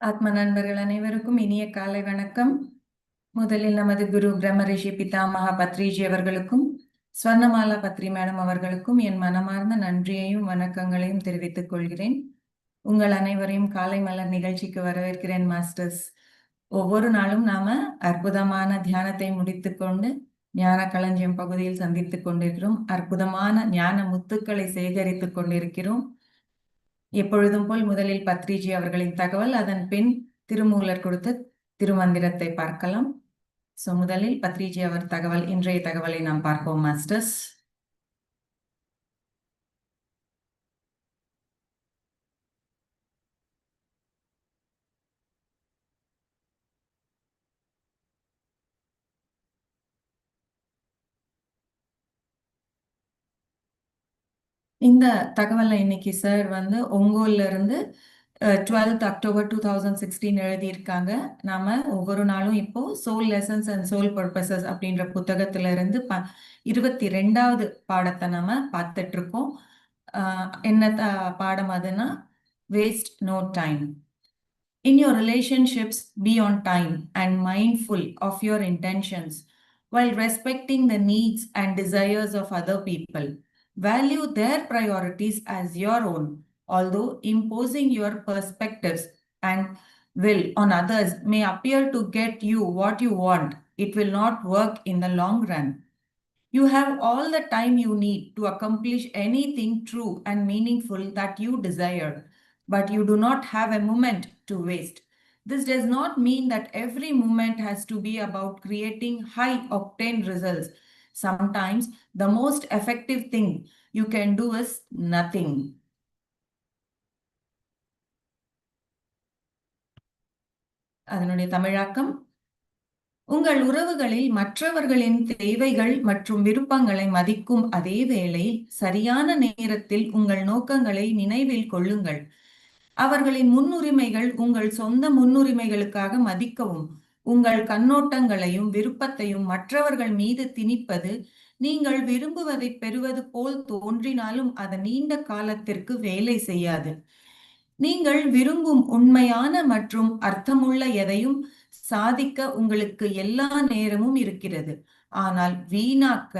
ஆத்ம நண்பர்கள் அனைவருக்கும் இனிய காலை வணக்கம். முதலில் நமது குரு பிரம்மரிஷி பிதாமகா பத்ரிஜி அவர்களுக்கும் ஸ்வர்ணமாலா பத்ரி மேடம் அவர்களுக்கும் என் மனமார்ந்த நன்றியையும் வணக்கங்களையும் தெரிவித்துக் கொள்கிறேன். உங்கள் அனைவரையும் காலை மலர் நிகழ்ச்சிக்கு வரவேற்கிறேன் மாஸ்டர்ஸ். ஒவ்வொரு நாளும் நாம அற்புதமான தியானத்தை முடித்துக்கொண்டு ஞான களஞ்சியம் பகுதியில் சந்தித்துக் கொண்டிருக்கிறோம். அற்புதமான ஞான முத்துக்களை சேகரித்துக் கொண்டிருக்கிறோம். எப்பொழுதும் போல் முதலில் பத்ரிஜி அவர்களின் தகவல் அதன் பின் திருமூலர் கொடுத்த திருமந்திரத்தை பார்க்கலாம். ஸோ முதலில் பத்ரிஜி அவர் தகவல் இன்றைய தகவலை நாம் பார்ப்போம் மாஸ்டர்ஸ் இந்த தகவலை இன்னைக்கு சார் வந்து ஒங்கோல்ல இருந்து twelfth October two thousand sixteen எழுதியிருக்காங்க. நாம ஒவ்வொரு நாளும் இப்போ soul lessons and soul purposes அப்படின்ற புத்தகத்துல இருந்து ப இருபத்தி ரெண்டாவது பாடத்தை நாம பார்த்துட்டு இருக்கோம் என்ன பாடம் அதுன்னா waste no time In your relationships, be on time and mindful of your intentions while respecting the needs and desires of other people. Value their priorities as your own, although imposing your perspectives and will on others may appear to get you what you want. It will not work in the long run. You have all the time you need to accomplish anything true and meaningful that you desire, but you do not have a moment to waste. This does not mean that every moment has to be about creating high octane results. Sometimes the most effective thing you can do is nothing. அதனுடைய தமிழாக்கம் உங்கள் உறவுகளில் மற்றவர்களின் தேவைகள் மற்றும் விருப்பங்களை மதிக்கும் அதே வேளை சரியான நேரத்தில் உங்கள் நோக்கங்களை நினைவில் கொள்ளுங்கள் அவர்களின் முன்னுரிமைகள் உங்கள் சொந்த முன்னுரிமைகளுக்காக மதிக்கவும் உங்கள் கண்ணோட்டங்களையும் விருப்பத்தையும் மற்றவர்கள் மீது திணிப்பது நீங்கள் விரும்புவதை பெறுவது போல் தோன்றினாலும் அது நீண்ட காலத்திற்கு வேலை செய்யாது. நீங்கள் விரும்பும் உண்மையான மற்றும் அர்த்தமுள்ள எதையும் சாதிக்க உங்களுக்கு எல்லா நேரமும் இருக்கிறது. ஆனால் வீணாக்க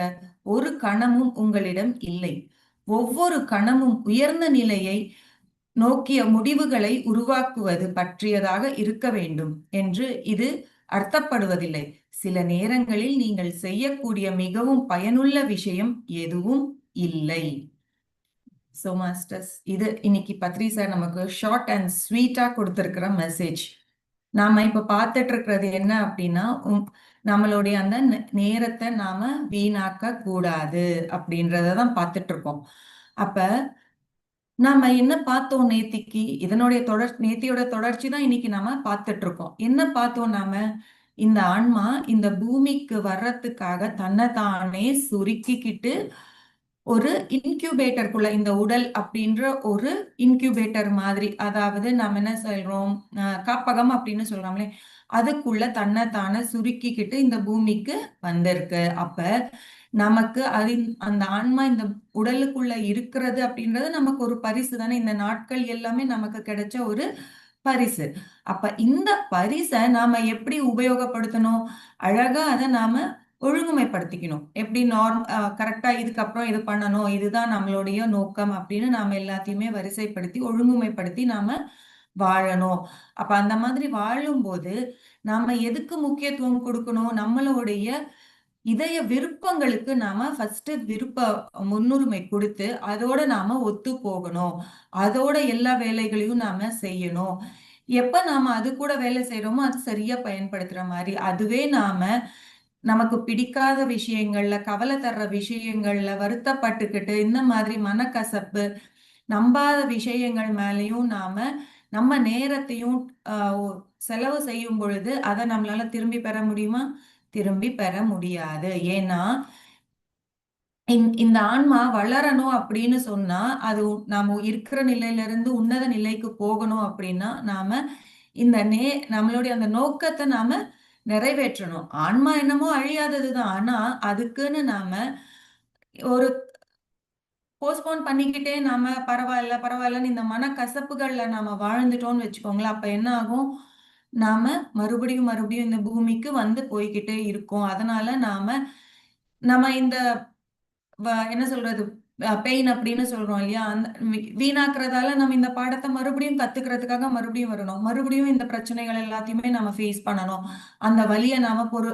ஒரு கணமும் உங்களிடம் இல்லை. ஒவ்வொரு கணமும் உயர்ந்த நிலையை நோக்கிய முடிவுகளை உருவாக்குவது பற்றியதாக இருக்க வேண்டும் என்று இது அர்த்தப்படுவதில்லை. சில நேரங்களில் நீங்கள் செய்யக்கூடிய மிகவும் பயனுள்ள விஷயம் எதுவும் இல்லை. சோ மாஸ்டர்ஸ் இது இன்னைக்கு பத்ரிசா சார் நமக்கு ஷார்ட் அண்ட் ஸ்வீட்டா கொடுத்துருக்கிற மெசேஜ் நாம இப்ப பார்த்துட்டு இருக்கிறது என்ன அப்படின்னா உம், நம்மளுடைய அந்த நேரத்தை நாம வீணாக்க கூடாது அப்படின்றத தான் பார்த்துட்டு இருக்கோம் அப்ப நாம என்ன பார்த்தோம் நேத்திக்கு? இதனுடைய தொடர் நேத்தியோட தொடர்ச்சி தான் இன்னைக்கு நாம பார்த்துட்டு இருக்கோம் என்ன பார்த்தோம் நாம? இந்த ஆன்மா இந்த பூமிக்கு வர்றதுக்காக தன்னை தானே சுருக்கிக்கிட்டு ஒரு இன்குபேட்டருக்குள்ள இந்த உடல் அப்படின்ற ஒரு இன்கியூபேட்டர் மாதிரி அதாவது நம்ம என்ன சொல்றோம்? காப்பகம் அப்படின்னு சொல்றோம்லே அதுக்குள்ள தன்னை தானே சுருக்கிக்கிட்டு இந்த பூமிக்கு வந்திருக்கு. அப்ப நமக்கு அது அந்த ஆன்மா இந்த உடலுக்குள்ள இருக்கிறது அப்படின்றது நமக்கு ஒரு பரிசு தானே. இந்த நாட்கள் எல்லாமே நமக்கு கிடைச்ச ஒரு பரிசு. அப்ப இந்த பரிசை நாம எப்படி உபயோகப்படுத்தணும்? அழகா அதை நாம ஒழுங்குமைப்படுத்திக்கணும். எப்படி நார்ம் கரெக்டா இதுக்கப்புறம் இது பண்ணணும் இதுதான் நம்மளுடைய நோக்கம் அப்படின்னு நாம எல்லாத்தையுமே வரிசைப்படுத்தி ஒழுங்குமைப்படுத்தி நாம வாழணும். அப்ப அந்த மாதிரி வாழும்போது நாம எதுக்கு முக்கியத்துவம் கொடுக்கணும்? நம்மளுடைய இதய விருப்பங்களுக்கு நாம ஃபர்ஸ்ட் விருப்ப முன்னுரிமை கொடுத்து அதோட நாம ஒத்து போகணும். அதோட எல்லா வேலைகளையும் நாம செய்யணும். எப்ப நாம அது கூட வேலை செய்யறோமோ அது சரியா பயன்படுத்துற மாதிரி. அதுவே நாம நமக்கு பிடிக்காத விஷயங்கள்ல கவலை தர்ற விஷயங்கள்ல வருத்தப்பட்டுக்கிட்டு இந்த மாதிரி மனக்கசப்பு நம்பாத விஷயங்கள் மேலேயும் நாம நம்ம நேரத்தையும் செலவு செய்யும் பொழுது அதை நம்மளால திரும்பி பெற முடியுமா? திரும்பி பெற முடியாது. ஏன்னா இந்த இந்த ஆன்மா வளரணும் அப்படின்னு சொன்னா அது நாம இருக்கிற நிலையில இருந்து உன்னத நிலைக்கு போகணும் அப்படின்னா நாம இந்த நே நம்மளுடைய அந்த நோக்கத்தை நாம நிறைவேற்றணும். ஆன்மா என்னமோ அழியாததுதான் ஆனா அதுக்குன்னு நாம ஒரு போஸ்ட்போன் பண்ணிக்கிட்டே நாம பரவாயில்ல பரவாயில்லன்னு இந்த மனக்கசப்புகள்ல நாம வாழ்ந்துட்டோம்னு வச்சுக்கோங்களேன். அப்ப என்ன ஆகும்? நாம மறுபடியும் மறுபடியும் இந்த பூமிக்கு வந்து போய்கிட்டே இருக்கோம். அதனால நாம நம்ம இந்த என்ன சொல்றது பெயின் அப்படின்னு சொல்றோம் இல்லையா? அந்த வீணாக்குறதால நம்ம இந்த பாடத்தை மறுபடியும் கத்துக்கிறதுக்காக மறுபடியும் வரணும். மறுபடியும் இந்த பிரச்சனைகள் எல்லாத்தையுமே நம்ம ஃபேஸ் பண்ணணும். அந்த வழியை நாம பொரு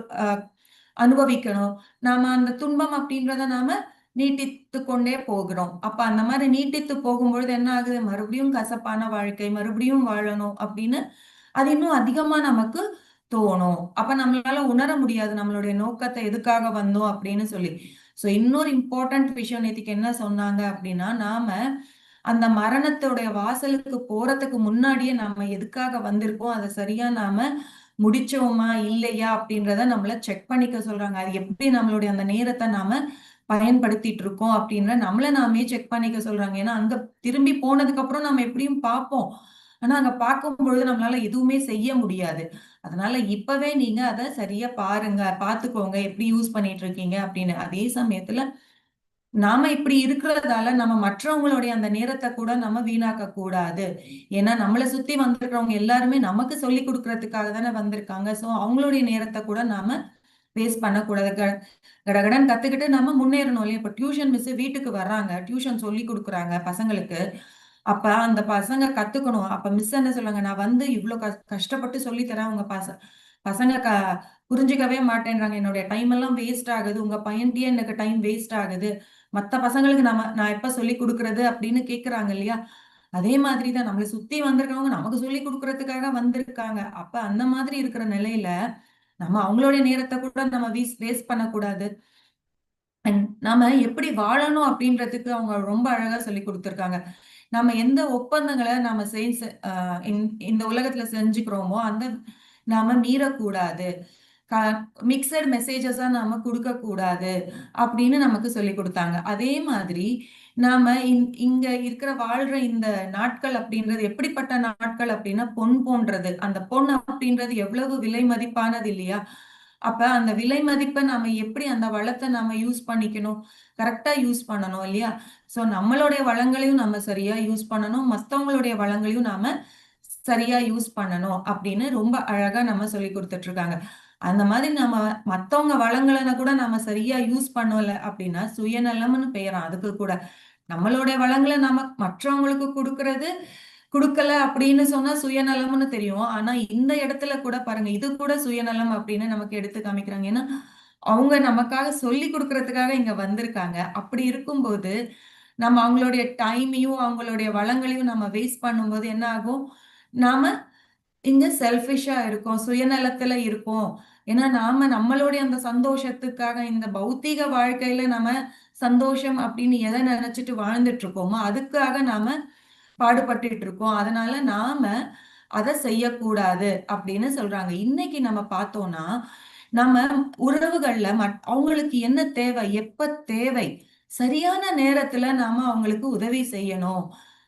அனுபவிக்கணும். நாம அந்த துன்பம் அப்படின்றத நாம நீட்டித்து கொண்டே போகிறோம். அப்ப அந்த மாதிரி நீட்டித்து போகும்பொழுது என்ன ஆகுது? மறுபடியும் கசப்பான வாழ்க்கை மறுபடியும் வாழணும் அப்படின்னு அது இன்னும் அதிகமா நமக்கு தோணும். அப்ப நம்மளால உணர முடியாது. நம்மளுடைய நோக்கத்தை எதுக்காக வந்தோம் அப்படின்னு சொல்லி. சோ இன்னொரு இம்பார்ட்டன்ட் விஷயம் நேற்றுக்கு என்ன சொன்னாங்க அப்படின்னா நாம அந்த மரணத்தோடைய வாசலுக்கு போறதுக்கு முன்னாடியே நாம எதுக்காக வந்திருக்கோம்? அதை சரியா நாம முடிச்சோமா? இல்லையா? அப்படின்றத நம்மள செக் பண்ணிக்க சொல்றாங்க. அது எப்படி நம்மளுடைய அந்த நேரத்தை நாம பயன்படுத்திட்டு இருக்கோம் அப்படின்ற நம்மள நாமே செக் பண்ணிக்க சொல்றாங்க. ஏன்னா அங்க திரும்பி போனதுக்கு அப்புறம் நம்ம எப்படியும் பார்ப்போம். ஆனா அங்க பார்க்கும் பொழுது நம்மளால எதுவுமே செய்ய முடியாது. அதனால இப்பவே நீங்க அதை சரியா பாருங்க பாத்துக்கோங்க எப்படி யூஸ் பண்ணிட்டு இருக்கீங்க அப்படின்னு. அதே சமயத்துல நாம இப்படி இருக்கிறதால நம்ம மற்றவங்களுடைய அந்த நேரத்தை கூட நம்ம வீணாக்க கூடாது ஏன்னா நம்மளை சுத்தி வந்திருக்கிறவங்க எல்லாருமே நமக்கு சொல்லி கொடுக்கறதுக்காக தானே வந்திருக்காங்க. சோ அவங்களுடைய நேரத்தை கூட நாம வேஸ்ட் பண்ணக்கூடாது. கடகடன் கத்துக்கிட்டு நம்ம முன்னேறணும் இல்லையா? இப்ப டியூஷன் மிஸ் வீட்டுக்கு வர்றாங்க டியூஷன் சொல்லி கொடுக்குறாங்க பசங்களுக்கு. அப்ப அந்த பசங்க கத்துக்கணும். அப்ப மிஸ் என்ன சொல்லுங்க நான் வந்து இவ்வளவு கஷ்டப்பட்டு சொல்லி தரேன் உங்க பச பசங்க க புரிஞ்சுக்கவே மாட்டேன்றாங்க. என்னுடைய டைம் எல்லாம் வேஸ்ட் ஆகுது. உங்க பையன்கிட்டயே எனக்கு டைம் வேஸ்ட் ஆகுது. மத்த பசங்களுக்கு நம்ம நான் எப்ப சொல்லி கொடுக்கறது அப்படின்னு கேக்குறாங்க இல்லையா? அதே மாதிரி தான் நம்மளை சுத்தி வந்திருக்கவங்க நமக்கு சொல்லி கொடுக்கறதுக்காக வந்திருக்காங்க. அப்ப அந்த மாதிரி இருக்கிற நிலையில நம்ம அவங்களுடைய நேரத்தை கூட நம்ம வீஸ் வேஸ்ட் பண்ணக்கூடாது. நாம எப்படி வாழணும் அப்படின்றதுக்கு அவங்க ரொம்ப அழகா சொல்லி கொடுத்துருக்காங்க. நம்ம எந்த ஒப்பந்தங்களை நாம செய் இந்த உலகத்துல செஞ்சுக்கிறோமோ அந்த நாம மீறக்கூடாது. மிக்சட் மெசேஜஸா நாம கொடுக்க கூடாது அப்படின்னு நமக்கு சொல்லி கொடுத்தாங்க. அதே மாதிரி நாம இங்க இருக்கிற வாழ்ற இந்த நாட்கள் அப்படின்றது எப்படிப்பட்ட நாட்கள் அப்படின்னா பொன் போன்றது. அந்த பொன் அப்படின்றது எவ்வளவு விலை மதிப்பானது இல்லையா? அப்ப அந்த விலை மதிப்பை நாம எப்படி அந்த வளத்தை நாம யூஸ் பண்ணிக்கணும்? கரெக்டா யூஸ் பண்ணணும் இல்லையா? சோ நம்மளுடைய வளங்களையும் நம்ம சரியா யூஸ் பண்ணணும். மத்தவங்களுடைய வளங்களையும் நாம சரியா யூஸ் பண்ணணும் அப்படின்னு ரொம்ப அழகா நம்ம சொல்லி கொடுத்துட்டு இருக்காங்க அந்த மாதிரி நம்ம மத்தவங்க வளங்களை கூட நம்ம சரியா யூஸ் பண்ணல அப்படின்னா சுயநலம்னு பெயரும் அதுக்கு கூட. நம்மளுடைய வளங்களை நம்ம மற்றவங்களுக்கு கொடுக்கறது கொடுக்கல அப்படின்னு சொன்னா சுயநலம்னு தெரியும். ஆனா இந்த இடத்துல கூட பாருங்க இது கூட சுயநலம் அப்படின்னு நமக்கு எடுத்து காமிக்கிறாங்க. ஏன்னா அவங்க நமக்காக சொல்லி கொடுக்கறதுக்காக இங்க வந்திருக்காங்க. அப்படி இருக்கும்போது நம்ம அவங்களுடைய டைமையும் அவங்களுடைய வளங்களையும் நம்ம வேஸ்ட் பண்ணும்போது என்ன ஆகும்? நாம இங்க செல்ஃபிஷா இருக்கோம் சுயநலத்துல இருக்கோம். ஏன்னா நாம நம்மளுடைய அந்த சந்தோஷத்துக்காக இந்த பௌத்திக வாழ்க்கையில நம்ம சந்தோஷம் அப்படின்னு எதை நினைச்சிட்டு வாழ்ந்துட்டு இருக்கோமோ அதுக்காக நாம பாடுபட்டு இருக்கோம் அதனால நாம அதை செய்யக்கூடாது அப்படின்னு சொல்றாங்க. இன்னைக்கு நம்ம பார்த்தோம்னா நம்ம உறவுகள்ல அவங்களுக்கு என்ன தேவை எப்ப தேவை சரியான நேரத்துல நாம அவங்களுக்கு உதவி செய்யணும்.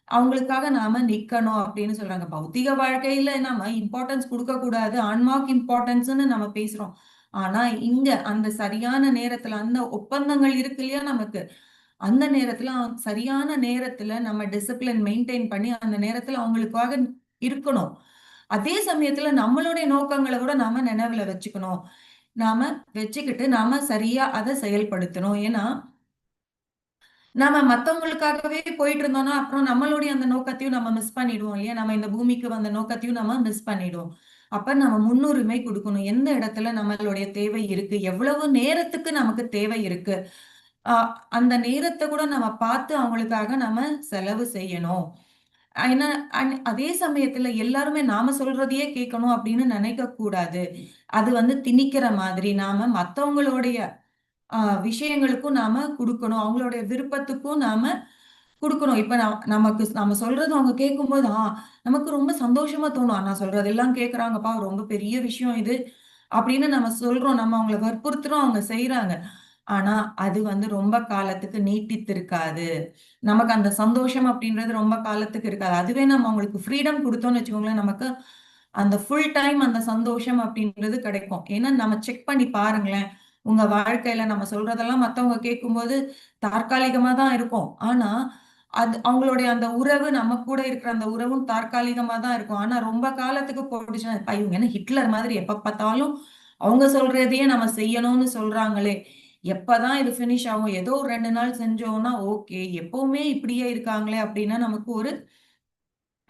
அவங்களுக்காக நாம நிக்கணும் அப்படின்னு சொல்றாங்க. பௌத்திக வாழ்க்கையில நம்ம இம்பார்ட்டன்ஸ் கொடுக்க கூடாது ஆன்மாக்கு இம்பார்ட்டன்ஸ்னு நம்ம பேசுறோம். ஆனா இங்க அந்த சரியான நேரத்துல அந்த ஒப்பந்தங்கள் இருக்கு இல்லையா நமக்கு? அந்த நேரத்துல சரியான நேரத்துல நம்ம டிசிப்ளின் மெயின்டைன் பண்ணி அந்த நேரத்துல அவங்களுக்காக இருக்கணும். அதே சமயத்துல நம்மளுடைய நோக்கங்களை கூட நாம நினைவுல வச்சுக்கணும். நாம வச்சுக்கிட்டு நாம சரியா அதை செயல்படுத்தணும். ஏன்னா நாம மத்தவங்களுக்காகவே போயிட்டு இருந்தோம்னா அப்புறம் நம்மளுடைய அந்த நோக்கத்தையும் நம்ம மிஸ் பண்ணிடுவோம் இல்லையா? நம்ம இந்த பூமிக்கு வந்த நோக்கத்தையும் நம்ம மிஸ் பண்ணிடுவோம். அப்ப நம்ம முன்னுரிமை கொடுக்கணும். எந்த இடத்துல நம்மளுடைய தேவை இருக்கு? எவ்வளவு நேரத்துக்கு நமக்கு தேவை இருக்கு? அந்த நேரத்தை கூட நம்ம பார்த்து அவங்களுக்காக நம்ம செலவு செய்யணும். ஏன்னா அதே சமயத்துல எல்லாருமே நாம சொல்றதையே கேட்கணும் அப்படின்னு நினைக்க கூடாது. அது வந்து திணிக்கிற மாதிரி நாம மத்தவங்களுடைய ஆஹ் விஷயங்களுக்கும் நாம கொடுக்கணும். அவங்களுடைய விருப்பத்துக்கும் நாம கொடுக்கணும். இப்ப நமக்கு நம்ம சொல்றது அவங்க கேட்கும்போது ஆ நமக்கு ரொம்ப சந்தோஷமா தோணும். நான் சொல்றதெல்லாம் கேக்குறாங்கப்பா ரொம்ப பெரிய விஷயம் இது அப்படின்னு நம்ம சொல்றோம். நம்ம அவங்களை வற்புறுத்துறோம் அவங்க செய்யறாங்க ஆனா அது வந்து ரொம்ப காலத்துக்கு நீட்டித்திருக்காது. நமக்கு அந்த சந்தோஷம் அப்படின்றது ரொம்ப காலத்துக்கு இருக்காது. அதுவே நம்ம அவங்களுக்கு ஃப்ரீடம் கொடுத்தோம்னு வச்சுக்கோங்களேன் நமக்கு அந்த ஃபுல் டைம் அந்த சந்தோஷம் அப்படின்றது கிடைக்கும். ஏன்னா நம்ம செக் பண்ணி பாருங்களேன். உங்க வாழ்க்கையில நம்ம சொல்றதெல்லாம் மத்தவங்க கேட்கும்போது தற்காலிகமா தான் இருக்கும். ஆனா அது அவங்களுடைய அந்த உறவு நம்ம கூட இருக்கிற அந்த உறவும் தற்காலிகமா தான் இருக்கும். ஆனா ரொம்ப காலத்துக்கு போட்டுச்சுன்னா இவங்க என்ன ஹிட்லர் மாதிரி எப்ப பார்த்தாலும் அவங்க சொல்றதையே நம்ம செய்யணும்னு சொல்றாங்களே. எப்பதான் இது ஃபினிஷ் ஆகும் ஏதோ ஒரு ரெண்டு நாள் செஞ்சோம்னா ஓகே எப்பவுமே இப்படியே இருக்காங்களே அப்படின்னா நமக்கு ஒரு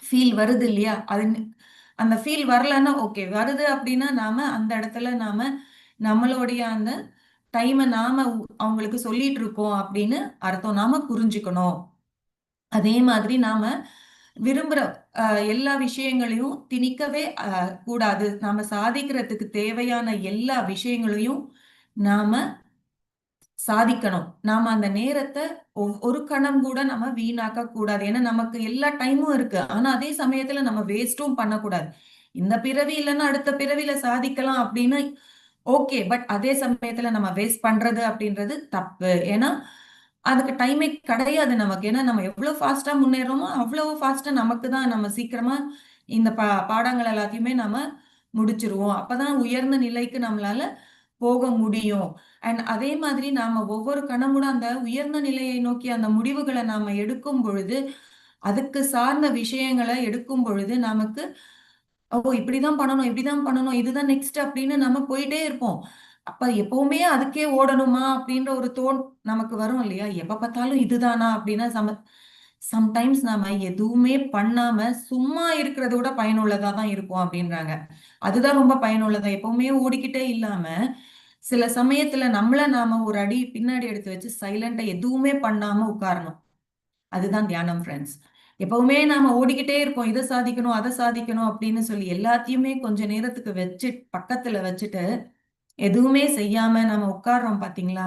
ஃபீல் வருது இல்லையா? அது அந்த ஃபீல் வரலன்னா ஓகே வருது அப்படின்னா நாம அந்த இடத்துல நாம நம்மளுடைய அந்த டைமை நாம அவங்களுக்கு சொல்லிட்டு இருக்கோம் அப்படின்னு அர்த்தம் நாம புரிஞ்சுக்கணும். அதே மாதிரி நாம விரும்புற எல்லா விஷயங்களையும் திணிக்கவே கூடாது. நாம சாதிக்கிறதுக்கு தேவையான எல்லா விஷயங்களையும் நாம சாதிக்கணும். நாம அந்த நேரத்தை ஒரு கணம் கூட நம்ம வீணாக்க கூடாது. ஏன்னா நமக்கு எல்லா டைமும் இருக்கு. ஆனா அதே சமயத்துல நம்ம வேஸ்டும் பண்ணக்கூடாது. இந்த பிறவி இல்லைன்னா அடுத்த பிறவியில சாதிக்கலாம் அப்படின்னு ஓகே. பட் அதே சமயத்துல நம்ம வேஸ்ட் பண்றது அப்படின்றது தப்பு. ஏன்னா அதுக்கு டைமே கிடையாது நமக்கு. ஏன்னா நம்ம எவ்வளவு ஃபாஸ்டா முன்னேறோமோ அவ்வளவு ஃபாஸ்டா நமக்கு தான் நம்ம சீக்கிரமா இந்த பா பாடங்கள் எல்லாத்தையுமே நம்ம முடிச்சிருவோம். அப்பதான் உயர்ந்த நிலைக்கு நம்மளால போக முடியும். அண்ட் அதே மாதிரி நாம ஒவ்வொரு கணமுட அந்த உயர்ந்த நிலையை நோக்கி அந்த முடிவுகளை நாம எடுக்கும் பொழுது அதுக்கு சார்ந்த விஷயங்களை எடுக்கும் பொழுது நமக்கு ஓ இப்படிதான் பண்ணணும் இப்படிதான் பண்ணணும் இதுதான் நெக்ஸ்ட் அப்படின்னு நம்ம போயிட்டே இருப்போம். அப்ப எப்பவுமே அதுக்கே ஓடணுமா அப்படின்ற ஒரு தோன் நமக்கு வரும் இல்லையா? எப்ப பார்த்தாலும் இதுதானா அப்படின்னா சம சம்டைம்ஸ் நாம எதுவுமே பண்ணாம சும்மா இருக்கிறத விட பயனுள்ளதா தான் இருக்கும் அப்படின்றாங்க. அதுதான் ரொம்ப பயனுள்ளதா எப்பவுமே ஓடிக்கிட்டே இல்லாம சில சமயத்துல நம்மள நாம ஒரு அடி பின்னாடி எடுத்து வச்சு சைலண்டா எதுவுமே பண்ணாம உட்காரணும். அதுதான் தியானம் ஃப்ரெண்ட்ஸ் எப்பவுமே நாம ஓடிக்கிட்டே இருக்கோம். இதை சாதிக்கணும் அதை சாதிக்கணும் அப்படின்னு சொல்லி எல்லாத்தையுமே கொஞ்ச நேரத்துக்கு வச்சு பக்கத்துல வச்சுட்டு எதுவுமே செய்யாம நம்ம உட்கார்றோம் பாத்தீங்களா?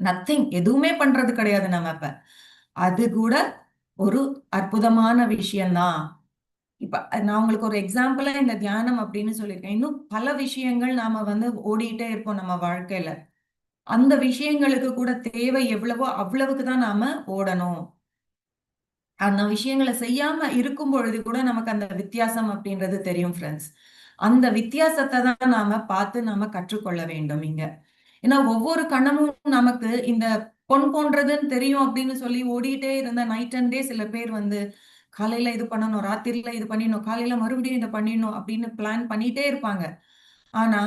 நத்திங் எதுவுமே பண்றது கிடையாது நம்ம இப்ப அது கூட ஒரு அற்புதமான விஷயம்தான். இப்ப நான் உங்களுக்கு ஒரு எக்ஸாம்பிளா இந்த தியானம் அப்படின்னு சொல்லியிருக்கேன். இன்னும் பல விஷயங்கள் நாம வந்து ஓடிட்டே இருப்போம் நம்ம வாழ்க்கையில. அந்த விஷயங்களுக்கு கூட தேவை எவ்வளவோ அவ்வளவுக்கு தான் நாம ஓடணும். அந்த விஷயங்களை செய்யாம இருக்கும் பொழுது கூட நமக்கு அந்த வித்தியாசம் அப்படின்றது தெரியும் ஃப்ரெண்ட்ஸ் அந்த வித்தியாசத்தை தான் நாம பார்த்து நாம கற்றுக்கொள்ள வேண்டும் இங்க. ஏன்னா ஒவ்வொரு கணமும் நமக்கு இந்த பொன் போன்றதுன்னு தெரியும் அப்படின்னு சொல்லி ஓடிட்டே இருந்த நைட் அண்ட் டே சில பேர் வந்து காலையில இது பண்ணணும் ராத்திரில இது பண்ணிடணும் காலையில மறுபடியும் இதை பண்ணிடணும் அப்படின்னு பிளான் பண்ணிட்டே இருப்பாங்க. ஆனா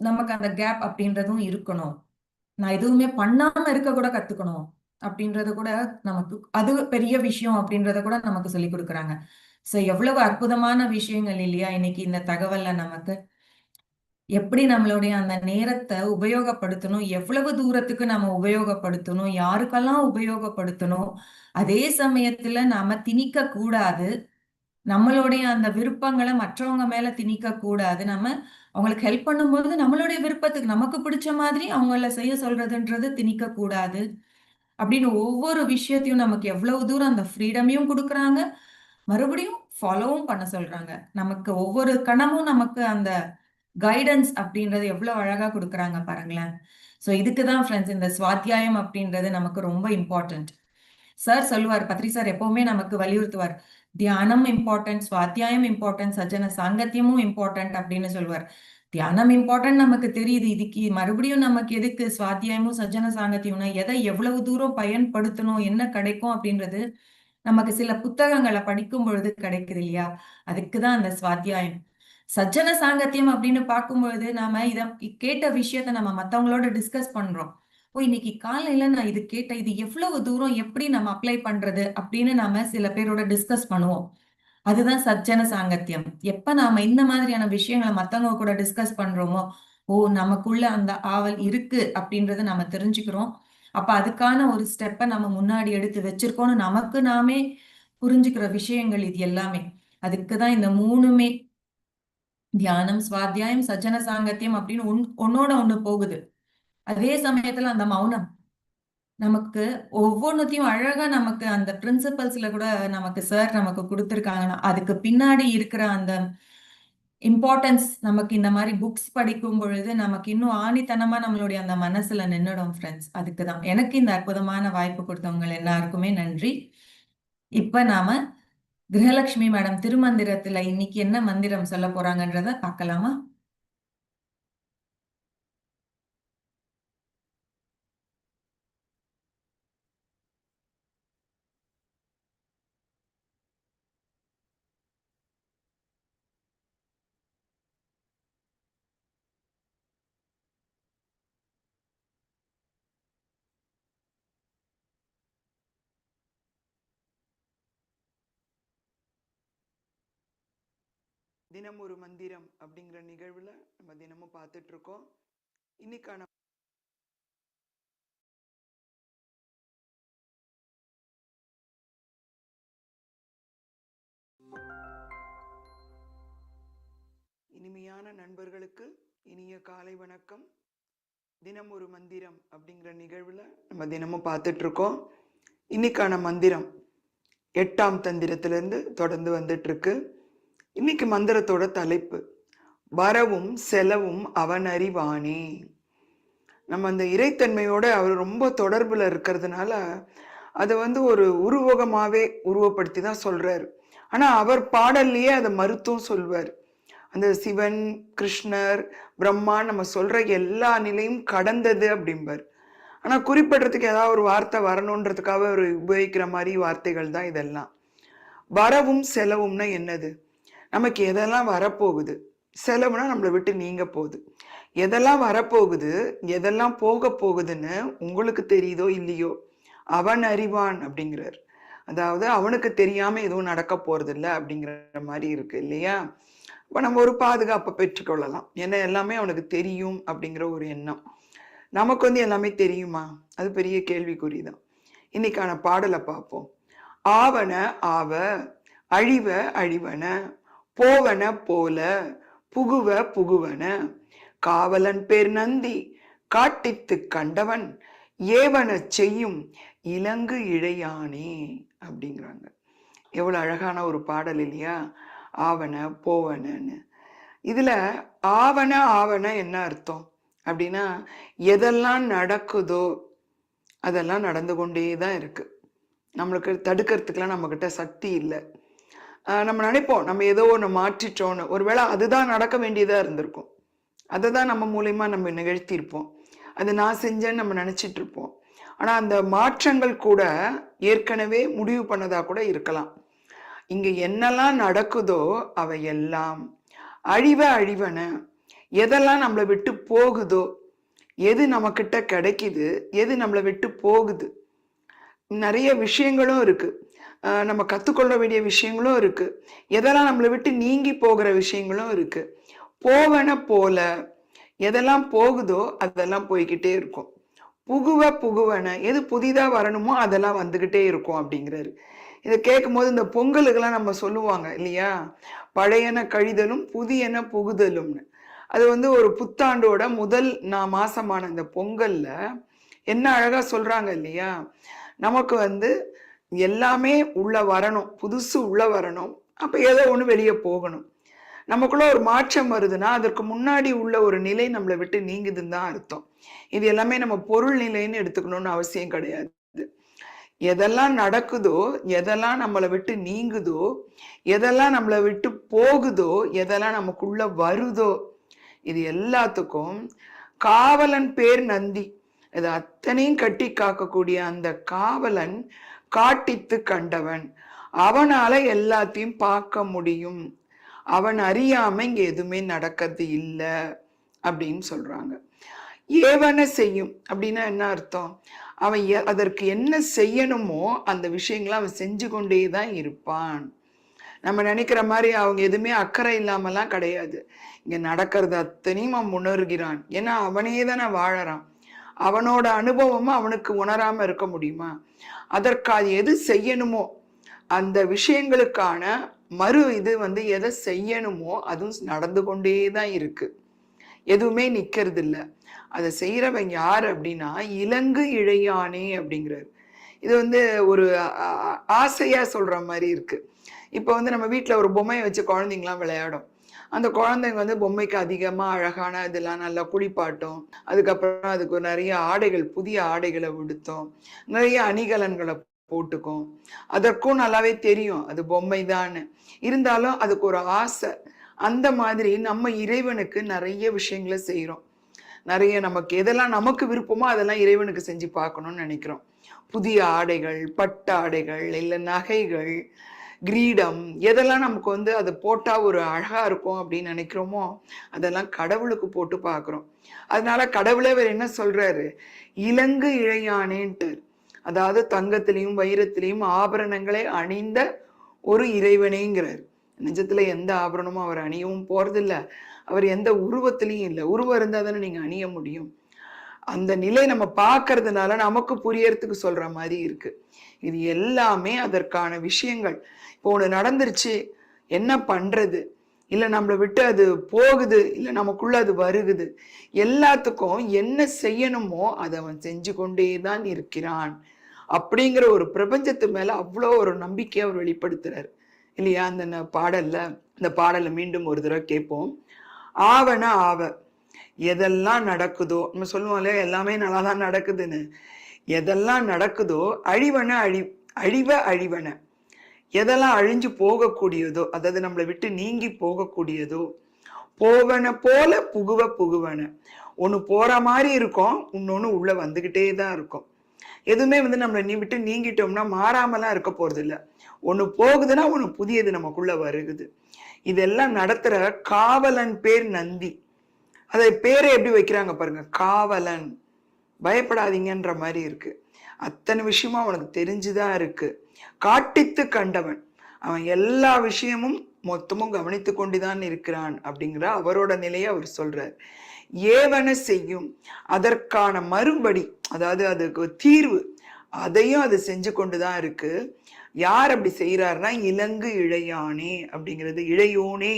நமக்கு அந்த கேப் அப்படின்றதும் இருக்கணும். நான் எதுவுமே பண்ணாம இருக்க கூட கத்துக்கணும் அப்படின்றத கூட நமக்கு அது பெரிய விஷயம் அப்படின்றத கூட நமக்கு சொல்லி கொடுக்குறாங்க. சோ எவ்வளவு அற்புதமான விஷயங்கள் இல்லையா? இன்னைக்கு இந்த தகவல்ல நமக்கு. எப்படி நம்மளுடைய அந்த நேரத்தை உபயோகப்படுத்தணும்? எவ்வளவு தூரத்துக்கு நம்ம உபயோகப்படுத்தணும்? யாருக்கெல்லாம் உபயோகப்படுத்தணும்? அதே சமயத்துல நாம திணிக்க கூடாது. நம்மளுடைய அந்த விருப்பங்களை மற்றவங்க மேல திணிக்க கூடாது. நம்ம அவங்களுக்கு ஹெல்ப் பண்ணும்போது நம்மளுடைய விருப்பத்துக்கு நமக்கு பிடிச்ச மாதிரி அவங்கள செய்ய சொல்றதுன்றது திணிக்க கூடாது. அப்படின்னு ஒவ்வொரு விஷயத்தையும் நமக்கு எவ்வளவு தூரம் அந்த ஃப்ரீடமையும் கொடுக்குறாங்க. மறுபடியும் ஃபாலோவும் பண்ண சொல்றாங்க. நமக்கு ஒவ்வொரு கணமும் நமக்கு அந்த கைடன்ஸ் அப்படின்றது எவ்வளவு அழகா கொடுக்குறாங்க பாருங்களேன். ஸோ இதுக்கு தான் ஃப்ரெண்ட்ஸ் இந்த சுவாத்தியாயம் அப்படின்றது நமக்கு ரொம்ப இம்பார்ட்டன்ட் சார் சொல்லுவார் பத்ரி சார் எப்பவுமே நமக்கு வலியுறுத்துவார் தியானம் இம்பார்ட்டன்ட் சுவாத்தியாயம் இம்பார்ட்டன்ட் சஜன சாங்கத்தியமும் இம்பார்ட்டன்ட் அப்படின்னு சொல்லுவார். தியானம் இம்பார்ட்டன்ட் நமக்கு தெரியுது இதுக்கு மறுபடியும் நமக்கு எதுக்கு சுவாத்தியாயமும் சஜன சாங்கத்தியம்னா எதை எவ்வளவு தூரம் பயன்படுத்தணும் என்ன கிடைக்கும் அப்படின்றது நமக்கு சில புத்தகங்களை படிக்கும் பொழுது கிடைக்குது இல்லையா? அதுக்கு தான் அந்த சுவாத்தியாயம். சஜ்ஜன சாங்கத்தியம் அப்படின்னு பார்க்கும்பொழுது நாம இத கேட்ட விஷயத்த நம்ம மத்தவங்களோட டிஸ்கஸ் பண்றோம். ஓ இன்னைக்கு காலையில நான் இது கேட்டேன் இது எவ்வளவு தூரம் எப்படி நம்ம அப்ளை பண்றது அப்படின்னு நாம சில பேரோட டிஸ்கஸ் பண்ணுவோம். அதுதான் சஜ்ஜன சாங்கத்தியம். எப்ப நாம இந்த மாதிரியான விஷயங்களை மத்தவங்க கூட டிஸ்கஸ் பண்றோமோ ஓ நமக்குள்ள அந்த ஆவல் இருக்கு அப்படின்றத நம்ம தெரிஞ்சுக்கிறோம். அப்ப அதுக்கான ஒரு ஸ்டெப்பை நம்ம முன்னாடி எடுத்து வச்சிருக்கோம்னு நமக்கு நாமே புரிஞ்சுக்கிற விஷயங்கள் இது எல்லாமே. அதுக்குதான் இந்த மூணுமே தியானம் சுவாத்தியாயம் சஜன சாங்கத்தியம் அப்படின்னு ஒன் ஒன்னோட ஒண்ணு போகுது. அதே சமயத்துல அந்த மௌனம். நமக்கு ஒவ்வொன்றத்தையும் அழகா நமக்கு அந்த பிரின்சிபல்ஸ்ல கூட நமக்கு சார் நமக்கு கொடுத்துருக்காங்கன்னா அதுக்கு பின்னாடி இருக்கிற அந்த இம்பார்ட்டன்ஸ் நமக்கு இந்த மாதிரி புக்ஸ் படிக்கும் பொழுது நமக்கு இன்னும் ஆணித்தனமா நம்மளுடைய அந்த மனசுல நின்னுடும் ஃப்ரெண்ட்ஸ் அதுக்கு தான் எனக்கு இந்த அற்புதமான வாய்ப்பு கொடுத்தவங்க எல்லாருக்குமே நன்றி. இப்ப நாம கிரகலட்சுமி மேடம் திருமந்திரத்துல இன்னைக்கு என்ன மந்திரம் சொல்ல போறாங்கன்றத பார்க்கலாமா? தினம் ஒரு மந்திரம் அப்படிங்கிற நிகழ்வுல நம்ம தினமும் பார்த்துட்டு இருக்கோம் இன்னைக்கான இனிமையான நண்பர்களுக்கு இனிய காலை வணக்கம். தினம் ஒரு மந்திரம் அப்படிங்கிற நிகழ்வுல நம்ம தினமும் பார்த்துட்டு இருக்கோம் இன்னைக்கான மந்திரம் எட்டாம் தந்திரத்திலிருந்து தொடர்ந்து வந்துட்டு இருக்கு இன்னைக்கு மந்திரத்தோட தலைப்பு வரவும் செலவும் அவன் அறிவானே. நம்ம அந்த இறைத்தன்மையோட அவர் ரொம்ப தொடர்புல இருக்கிறதுனால அதை வந்து ஒரு உருவகமாகவே உருவப்படுத்தி தான் சொல்றாரு. ஆனால் அவர் பாடல்லையே அதை மருத்துவம் சொல்வார். அந்த சிவன் கிருஷ்ணர் பிரம்மா நம்ம சொல்ற எல்லா நிலையும் கடந்தது அப்படிம்பார். ஆனால் குறிப்பிடுறதுக்கு ஏதாவது ஒரு வார்த்தை வரணுன்றதுக்காக ஒரு உபயோகிக்கிற மாதிரி வார்த்தைகள் தான் இதெல்லாம். வரவும் செலவும்னா என்னது? நமக்கு எதெல்லாம் வரப்போகுது? செலவுனா நம்மளை விட்டு நீங்க போகுது. எதெல்லாம் வரப்போகுது? எதெல்லாம் போக போகுதுன்னு உங்களுக்கு தெரியுதோ இல்லையோ? அவன் அறிவான் அப்படிங்கிறார். அதாவது அவனுக்கு தெரியாம எதுவும் நடக்க போறது இல்லை அப்படிங்கிற மாதிரி இருக்கு இல்லையா? இப்போ நம்ம ஒரு பாதுகாப்பை பெற்றுக்கொள்ளலாம். ஏன்னா எல்லாமே அவனுக்கு தெரியும் அப்படிங்கிற ஒரு எண்ணம். நமக்கு வந்து எல்லாமே தெரியுமா? அது பெரிய கேள்விக்குறி தான் இன்னைக்கான பாடலை பார்ப்போம். ஆவன ஆவ அழிவ அழிவன போவன போல புகுவ புகுவன. காவலன் பேர் நந்தி காட்டித்து கண்டவன் ஏவன செய்யும் இலங்கு இழையானே அப்படிங்கிறாங்க. எவ்வளோ அழகான ஒரு பாடல் இல்லையா? ஆவன போவனன்னு. இதில் ஆவன ஆவன என்ன அர்த்தம்? அப்படின்னா எதெல்லாம் நடக்குதோ அதெல்லாம் நடந்து கொண்டே தான் இருக்குது நம்மளுக்கு தடுக்கிறதுக்கெலாம் நம்மக்கிட்ட சக்தி இல்லை. நம்ம நினைப்போம் நம்ம ஏதோ ஒன்று மாற்றிட்டோன்னு ஒருவேளை அதுதான் நடக்க வேண்டியதாக இருந்திருக்கும். அதை தான் நம்ம மூலயமா நம்ம நிகழ்த்தியிருப்போம். அது நான் செஞ்சேன்னு நம்ம நினச்சிட்டு இருப்போம் ஆனால் அந்த மாற்றங்கள் கூட ஏற்கனவே முடிவு பண்ணதாக கூட இருக்கலாம். இங்கே என்னெல்லாம் நடக்குதோ அவை எல்லாம் அழிவ அழிவன எதெல்லாம் நம்மளை விட்டு போகுதோ எது நம்மக்கிட்ட கிடைக்குது எது நம்மளை விட்டு போகுது நிறைய விஷயங்களும் இருக்குது நம்ம கற்றுக்கொள்ள வேண்டிய விஷயங்களும் இருக்குது எதெல்லாம் நம்மளை விட்டு நீங்கி போகிற விஷயங்களும் இருக்குது போவன போல எதெல்லாம் போகுதோ அதெல்லாம் போய்கிட்டே இருக்கும். புகுவ புகுவன எது புதிதாக வரணுமோ அதெல்லாம் வந்துக்கிட்டே இருக்கும் அப்படிங்கிறாரு. இதை கேட்கும்போது இந்த பொங்கலுக்கெல்லாம் நம்ம சொல்லுவாங்க இல்லையா? பழையன கழிதலும் புதியன புகுதலும்னு. அது வந்து ஒரு புத்தாண்டோட முதல் நான் மாசமான இந்த பொங்கல்ல என்ன அழகா சொல்றாங்க இல்லையா? நமக்கு வந்து எல்லாமே உள்ள வரணும் புதுசு உள்ள வரணும். அப்ப ஏதோ ஒண்ணு வெளியே போகணும். நமக்குள்ள ஒரு மாற்றம் வருதுன்னா அதற்கு முன்னாடி உள்ள ஒரு நிலை நம்மளை விட்டு நீங்குதுன்னு தான் அர்த்தம். இது எல்லாமே நம்ம பொருள் நிலைன்னு எடுத்துக்கணும்னு அவசியம் கிடையாது. எதெல்லாம் நடக்குதோ எதெல்லாம் நம்மளை விட்டு நீங்குதோ எதெல்லாம் நம்மளை விட்டு போகுதோ எதெல்லாம் நமக்குள்ள வருதோ இது எல்லாத்துக்கும் காவலன் பேர் நந்தி. இது அத்தனையும் கட்டி காக்கக்கூடிய அந்த காவலன் காட்டித்து கண்டவன். அவனால எல்லாத்தையும் பார்க்க முடியும். அவன் அறியாம இங்க எதுவுமே நடக்கிறது இல்லை அப்படின்னு சொல்றாங்க. ஏவன செய்யும் அப்படின்னா என்ன அர்த்தம்? அவன் எ- அதற்கு என்ன செய்யணுமோ அந்த விஷயங்களை அவன் செஞ்சு கொண்டே தான் இருப்பான். நம்ம நினைக்கிற மாதிரி அவங்க எதுவுமே அக்கறை இல்லாமலாம் கிடையாது. இங்க நடக்கிறது அத்தனையும் அவன் உணர்கிறான். ஏன்னா அவனே தானே வாழறான். அவனோட அனுபவமும் அவனுக்கு உணராம இருக்க முடியுமா? அதற்கு அது எது செய்யணுமோ? அந்த விஷயங்களுக்கான மறு இது வந்து எதை செய்யணுமோ அதுவும் நடந்து கொண்டே தான் இருக்கு. எதுவுமே நிக்கிறது இல்லை அதை செய்யறவன் யார் அப்படின்னா இலங்கு இழையானே அப்படிங்கிறாரு. இது வந்து ஒரு ஆசையாக சொல்கிற ஆசையா சொல்ற மாதிரி இருக்கு. இப்போ வந்து நம்ம வீட்டில் ஒரு பொம்மையை வச்சு குழந்தைங்களாம் விளையாடும். அந்த குழந்தைங்க வந்து பொம்மைக்கு அதிகமாக அழகான இதெல்லாம் நல்லா குளிப்பாட்டும். அதுக்கப்புறம் அதுக்கு நிறைய ஆடைகள் புதிய ஆடைகளை உடுத்தும். நிறைய அணிகலன்களை போட்டுக்கும். அதற்கும் நல்லாவே தெரியும் அது பொம்மை தான் இருந்தாலும் அதுக்கு ஒரு ஆசை. அந்த மாதிரி நம்ம இறைவனுக்கு நிறைய விஷயங்களை செய்கிறோம் நிறைய நமக்கு எதெல்லாம் நமக்கு விருப்பமோ அதெல்லாம் இறைவனுக்கு செஞ்சு பார்க்கணும்னு நினைக்கிறோம். புதிய ஆடைகள் பட்டு ஆடைகள் இல்லை நகைகள் கிரீடம் எதெல்லாம் நமக்கு வந்து அது போட்டா ஒரு அழகா இருக்கும் அப்படின்னு நினைக்கிறோமோ அதெல்லாம் கடவுளுக்கு போட்டு பார்க்குறோம். அதனால கடவுளே வேற என்ன சொல்றாரு? இலங்கு இழையானேன்ட்டு. அதாவது தங்கத்திலையும் வைரத்திலையும் ஆபரணங்களை அணிந்த ஒரு இறைவனேங்கிறார். நிஜத்துல எந்த ஆபரணமும் அவர் அணியவும் போறதில்ல. அவர் எந்த உருவத்திலையும் இல்லை. உருவம் இருந்தால் தானே நீங்க அணிய முடியும். அந்த நிலை நம்ம பார்க்கறதுனால நமக்கு புரியறதுக்கு சொல்ற மாதிரி இருக்கு. இது எல்லாமே அதற்கான விஷயங்கள். இப்போ ஒன்று நடந்துருச்சு என்ன பண்றது? இல்லை நம்மளை விட்டு அது போகுது இல்லை நமக்குள்ள அது வருகுது. எல்லாத்துக்கும் என்ன செய்யணுமோ அதை அவன் செஞ்சு கொண்டே தான் இருக்கிறான். அப்படிங்கிற ஒரு பிரபஞ்சத்து மேல அவ்வளோ ஒரு நம்பிக்கையை அவர் வெளிப்படுத்துறாரு. இல்லையா? அந்த பாடல்ல இந்த பாடலை மீண்டும் ஒரு தடவை கேட்போம். ஆவன ஆவ. எதெல்லாம் நடக்குதோ நம்ம சொல்லுவோம் இல்லையா எல்லாமே நல்லா தான் நடக்குதுன்னு. எதெல்லாம் நடக்குதோ அழிவன அழி அழிவ அழிவன. எதெல்லாம் அழிஞ்சு போகக்கூடியதோ அதாவது நம்மளை விட்டு நீங்கி போகக்கூடியதோ போவன போல புகுவ புகுவன. ஒன்று போற மாதிரி இருக்கும் இன்னொன்று உள்ள வந்துக்கிட்டே தான் இருக்கும். எதுவுமே வந்து நம்மளை நீ விட்டு நீங்கிட்டோம்னா மாறாமலாம் இருக்க போறது இல்லை ஒன்று போகுதுன்னா ஒன்று புதியது நமக்குள்ள வருகுது. இதெல்லாம் நடத்துகிற காவலன் பேர் நந்தி. அதை பேரை எப்படி வைக்கிறாங்க பாருங்க காவலன். பயப்படாதீங்கன்ற மாதிரி இருக்கு. அத்தனை விஷயமும் அவனுக்கு தெரிஞ்சுதான் இருக்கு. காட்டித்து கண்டவன். அவன் எல்லா விஷயமும் மொத்தமும் கவனித்து கொண்டுதான் இருக்கிறான் அப்படிங்கிற அவரோட நிலையை அவர் சொல்றார். ஏவன செய்யும். அதற்கான மறுபடி அதாவது அதுக்கு தீர்வு அதையும் அது செஞ்சு கொண்டுதான் இருக்கு. யார் அப்படி செய்யறாருன்னா இலங்கு இழையானே அப்படிங்கிறது இழையோனே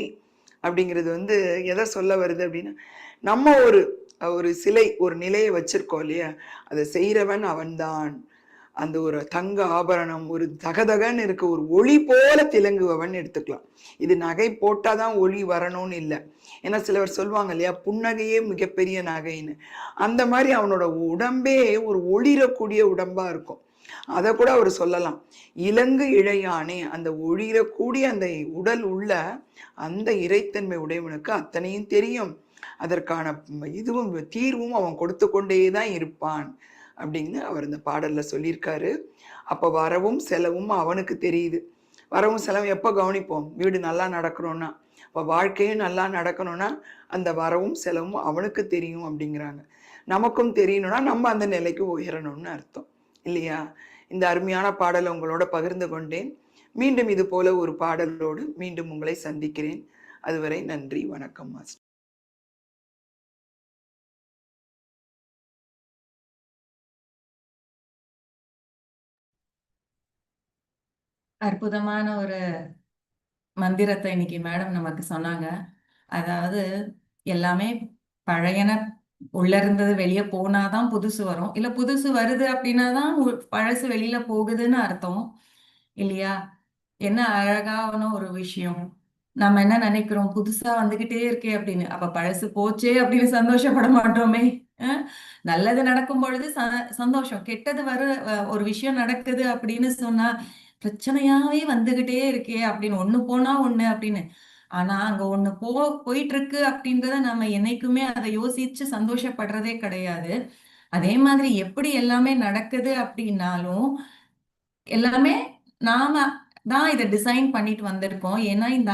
அப்படிங்கிறது வந்து எதை சொல்ல வருது அப்படின்னா நம்ம ஒரு ஒரு சிலை ஒரு நிலையை வச்சிருக்கோம் இல்லையா? அதை செய்கிறவன் அவன்தான். அந்த ஒரு தங்க ஆபரணம் ஒரு தகதகன்னு இருக்க ஒரு ஒளி போல திலங்குபவன் எடுத்துக்கலாம். இது நகை போட்டாதான் ஒளி வரணும்னு இல்லை. ஏன்னா சிலவர் சொல்லுவாங்க இல்லையா புன்னகையே மிகப்பெரிய நகைன்னு. அந்த மாதிரி அவனோட உடம்பே ஒரு ஒளிரக்கூடிய உடம்பா இருக்கும். அதை கூட அவர் சொல்லலாம். இலங்கு இழையானே அந்த ஒளிரக்கூடிய அந்த உடல் உள்ள அந்த இறைத்தன்மை உடையவனுக்கு அத்தனையும் தெரியும். அதற்கான இதுவும் தீர்வும் அவன் கொடுத்து கொண்டே தான் இருப்பான் அப்படின்னு அவர் இந்த பாடல்ல சொல்லியிருக்காரு. அப்போ வரவும் செலவும் அவனுக்கு தெரியுது. வரவும் செலவும் எப்போ கவனிப்போம்? வீடு நல்லா நடக்கணும்னா. அப்போ வாழ்க்கையும் நல்லா நடக்கணும்னா அந்த வரவும் செலவும் அவனுக்கு தெரியும் அப்படிங்கிறாங்க. நமக்கும் தெரியணும்னா நம்ம அந்த நிலைக்கு உயரணும்னு அர்த்தம். இல்லையா? இந்த அருமையான பாடலை உங்களோட பகிர்ந்து கொண்டேன். மீண்டும் இது போல ஒரு பாடலோடு மீண்டும் உங்களை சந்திக்கிறேன். அதுவரை நன்றி வணக்கம் மாஸ்டர். அற்புதமான ஒரு மந்திரத்தை இன்னைக்கு மேடம் நமக்கு சொன்னாங்க. அதாவது எல்லாமே பழையன உள்ள இருந்தது வெளியே போனாதான் புதுசு வரும். இல்ல புதுசு வருது அப்படின்னா தான் உ- பழசு வெளியில போகுதுன்னு அர்த்தம். இல்லையா? என்ன அழகான ஒரு விஷயம். நம்ம என்ன நினைக்கிறோம்? புதுசா வந்துகிட்டே இருக்கே அப்படின்னு. அப்ப பழசு போச்சே அப்படின்னு சந்தோஷப்பட மாட்டோமே. நல்லது நடக்கும் பொழுது ச- சந்தோஷம். கெட்டது வர ஒரு விஷயம் நடக்குது அப்படின்னு சொன்னா பிரச்சனையாவே வந்துகிட்டே இருக்கே அப்படின்னு ஒண்ணு போனா ஒண்ணு அப்படின்னு. ஆனா அங்க ஒண்ணு போ போயிட்டு இருக்கு அப்படின்றத நம்ம என்னைக்குமே அதை யோசிச்சு சந்தோஷப்படுறதே கிடையாது. அதே மாதிரி எப்படி எல்லாமே நடக்குது அப்படின்னாலும் எல்லாமே நாம தான் இதை டிசைன் பண்ணிட்டு வந்திருக்கோம். ஏன்னா இந்த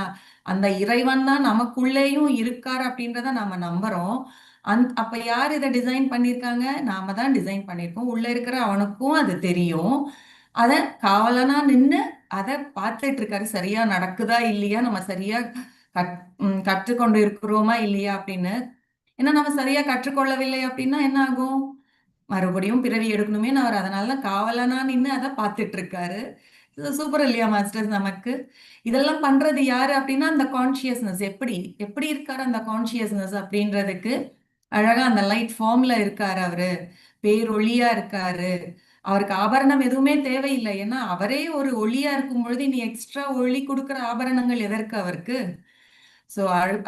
அந்த இறைவன் தான் நமக்குள்ளேயும் இருக்கார் அப்படின்றத நாம நம்புறோம். அந் அப்ப யார் இதை டிசைன் பண்ணியிருக்காங்க? நாம தான் டிசைன் பண்ணியிருக்கோம். உள்ள இருக்கிற அவனுக்கும் அது தெரியும். அதை காவலனா நின்று அதை பார்த்துட்டு இருக்காரு சரியா நடக்குதா இல்லையா? நம்ம சரியா கற் கற்றுக்கொண்டு இருக்கிறோமா இல்லையா அப்படின்னு. ஏன்னா நம்ம சரியா கற்றுக்கொள்ளவில்லை அப்படின்னா என்ன ஆகும்? மறுபடியும் பிறவி எடுக்கணுமே அவர். அதனால காவலனா நின்று அதை பார்த்துட்டு இருக்காரு சூப்பர் இல்லையா மாஸ்டர் நமக்கு? இதெல்லாம் பண்றது யாரு அப்படின்னா அந்த கான்சியஸ்னஸ் எப்படி? எப்படி இருக்காரு அந்த கான்சியஸ்னஸ் அப்படின்றதுக்கு? அழகா அந்த லைட் ஃபார்ம்ல இருக்காரு அவரு. பேரொழியா இருக்காரு. அவருக்கு ஆபரணம் எதுவுமே தேவையில்லை. ஏன்னா அவரே ஒரு ஒளியா இருக்கும் பொழுது நீ எக்ஸ்ட்ரா ஒளி கொடுக்குற ஆபரணங்கள் எதற்கு அவருக்கு? ஸோ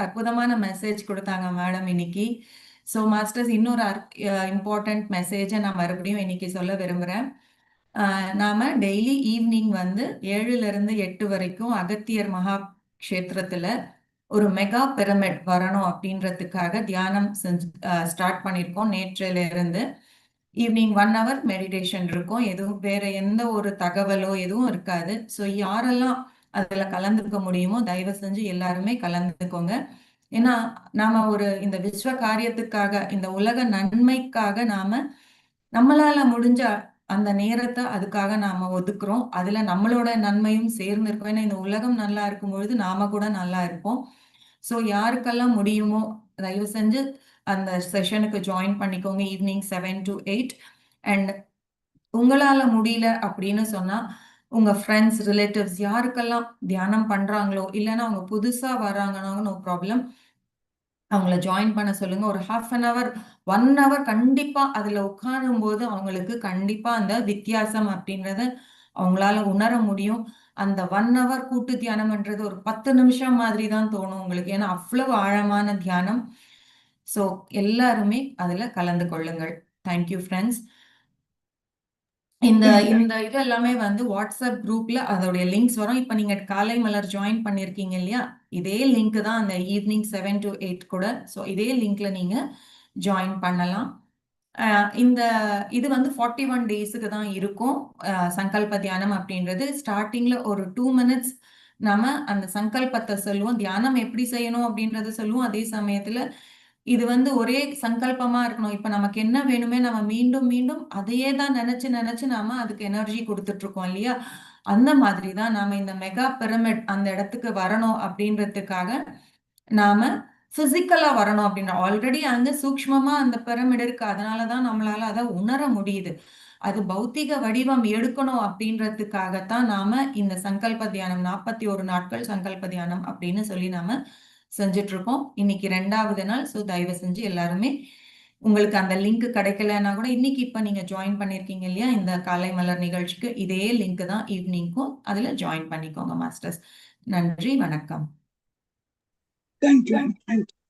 அற்புதமான மெசேஜ் கொடுத்தாங்க மேடம் இன்னைக்கு. ஸோ மாஸ்டர்ஸ் இன்னொரு இம்பார்ட்டன்ட் மெசேஜை நான் மறுபடியும் இன்னைக்கு சொல்ல விரும்புகிறேன் நாம டெய்லி ஈவினிங் வந்து ஏழுலேருந்து எட்டு வரைக்கும் அகத்தியர் மகா க்ஷேத்திரத்தில் ஒரு மெகா பிரமிட் வரணும் அப்படின்றதுக்காக தியானம் செஞ்சு ஸ்டார்ட் பண்ணியிருக்கோம். நேற்றிலிருந்து இருந்து ஈவினிங் ஒன் ஹவர் மெடிடேஷன் இருக்கும். எதுவும் வேற எந்த ஒரு தகவலோ எதுவும் இருக்காது. ஸோ யாரெல்லாம் அதுல கலந்துக்க முடியுமோ தயவு செஞ்சு எல்லாருமே கலந்துக்கோங்க. ஏன்னா நாம ஒரு இந்த விஸ்வ காரியத்துக்காக இந்த உலக நன்மைக்காக நாம நம்மளால முடிஞ்ச அந்த நேரத்தை அதுக்காக நாம ஒதுக்குறோம். அதுல நம்மளோட நன்மையும் சேர்ந்து இருக்கும். ஏன்னா இந்த உலகம் நல்லா இருக்கும் பொழுது நாம கூட நல்லா இருப்போம். ஸோ யாருக்கெல்லாம் முடியுமோ தயவு செஞ்சு அந்த செஷனுக்கு ஜாயின் பண்ணிக்கோங்க evening seven to eight and உங்களால் முடியல அப்படின்னு சொன்னால் உங்கள் ஃப்ரெண்ட்ஸ் ரிலேட்டிவ்ஸ் யாருக்கெல்லாம் தியானம் பண்ணுறாங்களோ இல்லைன்னா அவங்க புதுசாக வராங்கன்னா நோ ப்ராப்ளம் அவங்கள ஜாயின் பண்ண சொல்லுங்க. ஒரு half an hour one hour கண்டிப்பாக அதில் உட்காரும் போது அவங்களுக்கு கண்டிப்பாக அந்த வித்தியாசம் அப்படின்றத அவங்களால உணர முடியும். அந்த ஒன் ஹவர் கூட்டு தியானம்ன்றது ஒரு பத்து நிமிஷம் மாதிரி தான் தோணும் உங்களுக்கு. ஏன்னா அவ்வளவு ஆழமான தியானம். ஸோ எல்லாருமே அதுல கலந்து கொள்ளுங்கள். தேங்க்யூ ஃப்ரெண்ட்ஸ் இந்த இந்த இது எல்லாமே வந்து வாட்ஸ்அப் குரூப்ல அதோடைய லிங்க்ஸ் வரும். இப்போ நீங்க காலை மலர் ஜாயின் பண்ணிருக்கீங்க இல்லையா? இதே லிங்க் தான் அந்த ஈவினிங் செவன் டு எயிட் கூட. ஸோ இதே லிங்க்ல நீங்க ஜாயின் பண்ணலாம். இந்த இது வந்து ஃபார்ட்டி ஒன் டேஸுக்கு தான் இருக்கும். சங்கல்ப தியானம் அப்படின்றது. ஸ்டார்டிங்ல ஒரு டூ மினிட்ஸ் நாம அந்த சங்கல்பத்தை சொல்லுவோம். தியானம் எப்படி செய்யணும் அப்படின்றத சொல்லுவோம். அதே சமயத்துல இது வந்து ஒரே சங்கல்பமா இருக்கணும். இப்ப நமக்கு என்ன வேணுமே நம்ம மீண்டும் மீண்டும் அதையே தான் நினைச்சு நினைச்சு நாம அதுக்கு எனர்ஜி கொடுத்துட்டு இருக்கோம் இல்லையா? அந்த மாதிரி தான் நாம இந்த மெகா பிரமிட் அந்த இடத்துக்கு வரணும் அப்படின்றதுக்காக நாம பிசிக்கலா வரணும் அப்படின்ற ஆல்ரெடி அங்க சூக்மமா அந்த பிரமிட் இருக்கு. அதனாலதான் நம்மளால அதை உணர முடியுது. அது பௌத்திக வடிவம் எடுக்கணும் அப்படின்றதுக்காகத்தான் நாம இந்த சங்கல்ப தியானம் நாற்பத்தி ஒரு நாட்கள் சங்கல்ப தியானம் அப்படின்னு சொல்லி நாம செஞ்சுட்டு இருக்கோம் இன்னைக்கு ரெண்டாவது நாள் ஸோ தயவு செஞ்சு எல்லாருமே உங்களுக்கு அந்த லிங்க் கிடைக்கலன்னா கூட இன்னைக்கு இப்ப நீங்க ஜாயின் பண்ணிருக்கீங்க இல்லையா இந்த காலை மலர் நிகழ்ச்சிக்கு இதே லிங்க் தான் ஈவினிங்க்கும் அதுல ஜாயின் பண்ணிக்கோங்க மாஸ்டர்ஸ் நன்றி வணக்கம் Thank you. Thank you.